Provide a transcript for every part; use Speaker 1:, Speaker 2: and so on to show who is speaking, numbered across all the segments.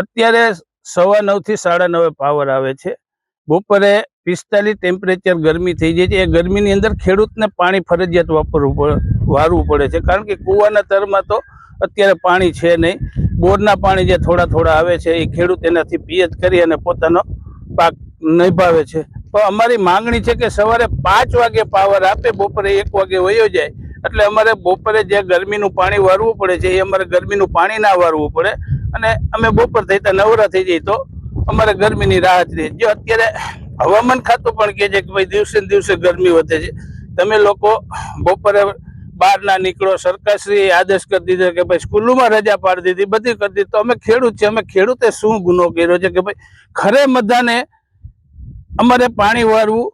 Speaker 1: અત્યારે સવા નવથી સાડા નવે પાવર આવે છે. બપોરે પિસ્તાલીસ ટેમ્પરેચર ગરમી થઈ જાય છે. એ ગરમીની અંદર ખેડૂતને પાણી ફરજિયાત વાપરવું પડે, વારવું પડે છે. કારણ કે કૂવાના તરમાં તો અત્યારે પાણી છે નહીં. બોરના પાણી જે થોડા થોડા આવે છે, એ ખેડૂત એનાથી પિયત કરી અને પોતાનો પાક નિભાવે છે. તો અમારી માંગણી છે કે સવારે પાંચ વાગે પાવર આપે, બપોરે એક વાગે વયો જાય. એટલે અમારે બપોરે જે ગરમીનું પાણી વારવું પડે છે, એ અમારે ગરમીનું પાણી ના વારવું પડે. અને અમે બપોર થઈ તો નવરા થઈ જઈએ તો અમારે ગરમીની રાહત રહે. જો અત્યારે હવામાન ખાતું પણ કહે છે કે ભાઈ દિવસે દિવસે ગરમી વધે છે. તમે લોકો બપોરે બહાર ના નીકળો, સરકારશ્રીએ આદેશ કરી દીધો કે ભાઈ સ્કૂલોમાં રજા પાડી દીધી, બધી કરી દીધી. તો અમે ખેડૂત છે અમે ખેડૂતે શું ગુનો કર્યો છે કે ભાઈ ખરે બધાને અમારે પાણી વાળવું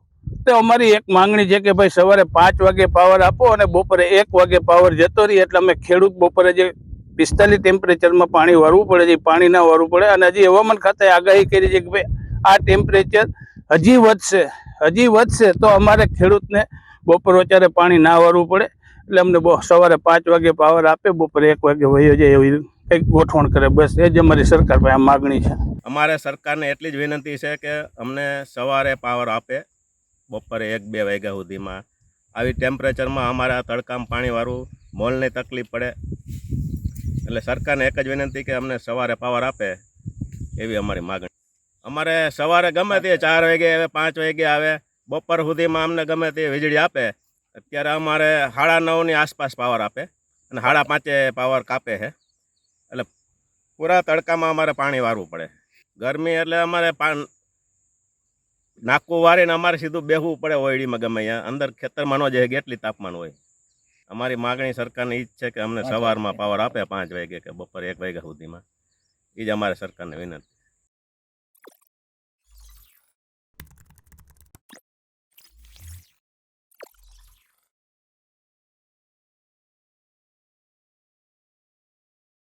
Speaker 1: તો અમારી એક માંગણી છે કે ભાઈ સવારે પાંચ વાગે પાવર આપો અને બપોરે એક વાગે પાવર જતો રહી. એટલે અમે ખેડૂત બપોરે જે પિસ્તાલીસ ટેમ્પરેચરમાં પાણી વારવું પડે છે પાણી ના વારવું પડે. અને હજી હવામાન ખાતાએ આગાહી કરી છે કે ભાઈ, આ ટેમ્પરેચર હજી વધશે હજી વધશે તો અમારે ખેડૂતને બપોર વચારે પાણી ના વારવું પડે. એટલે અમને સવારે પાંચ વાગે પાવર આપે, બપોરે એક વાગે વયો જાય એવી કંઈક ગોઠવણ કરે. બસ એ જ અમારી સરકાર પાસે માગણી છે.
Speaker 2: અમારે સરકારને એટલી જ વિનંતી છે કે અમને સવારે પાવર આપે, બપોરે એક બે વાગ્યા સુધીમાં. આવી ટેમ્પરેચરમાં અમારે તડકામાં પાણીવાળું મોલની તકલીફ પડે એટલે સરકારને એક જ વિનંતી કે અમને સવારે પાવર આપે એવી અમારી માગણી. અમારે સવારે ગમે તે ચાર વાગે આવે, પાંચ વાગે આવે, બપોર સુધીમાં અમને ગમે તે વીજળી આપે, અત્યારે અમારે સાડા નવની આસપાસ પાવર આપે અને સાડા પાંચે પાવર કાપે છે. એટલે પૂરા તડકામાં અમારે પાણી વારવું પડે. ગરમી એટલે અમારે નાકું વારીને અમારે સીધું બેહવું પડે ઓયડીમાં ગમે અહીંયા. અંદર ખેતરમાં ન જાય તાપમાન હોય. અમારી માગણી સરકારને એ જ છે કે અમને સવારમાં પાવર આપે પાંચ વાગે કે બપોરે એક વાગ્યા સુધીમાં. એ જ અમારે સરકારને વિનંતી.